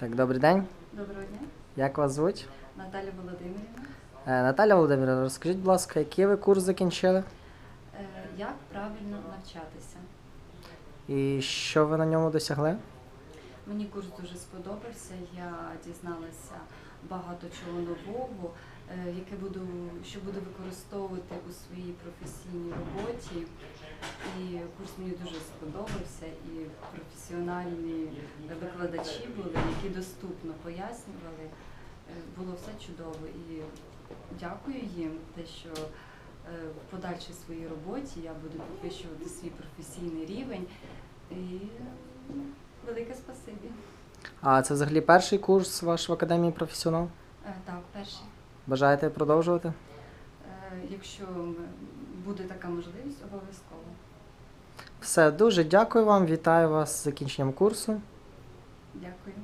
Так, добрий день. Доброго дня, Як вас звуть? Наталя Володимирівна. Е, Наталя Володимирівна, розкажіть, будь ласка, який ви курс закінчили? Е, Як правильно навчатися? І що ви на ньому досягли? Мені курс дуже сподобався. Я дізналася багато чого нового, е, яке буду, що буду використовувати у своїй професійній роботі. І курс мені дуже сподобався, і професіональні викладачі були, які доступно пояснювали. Е, Було все чудово і дякую їм, те, що е, в подальшій своїй роботі я буду підвищувати свій професійний рівень. І велике спасибі. А це взагалі перший курс ваш в академії професіонал? Е, Так, перший. Бажаєте продовжувати? Якщо буде така можливість, обов'язково. Все, дуже дякую вам, вітаю вас з закінченням курсу. Дякую.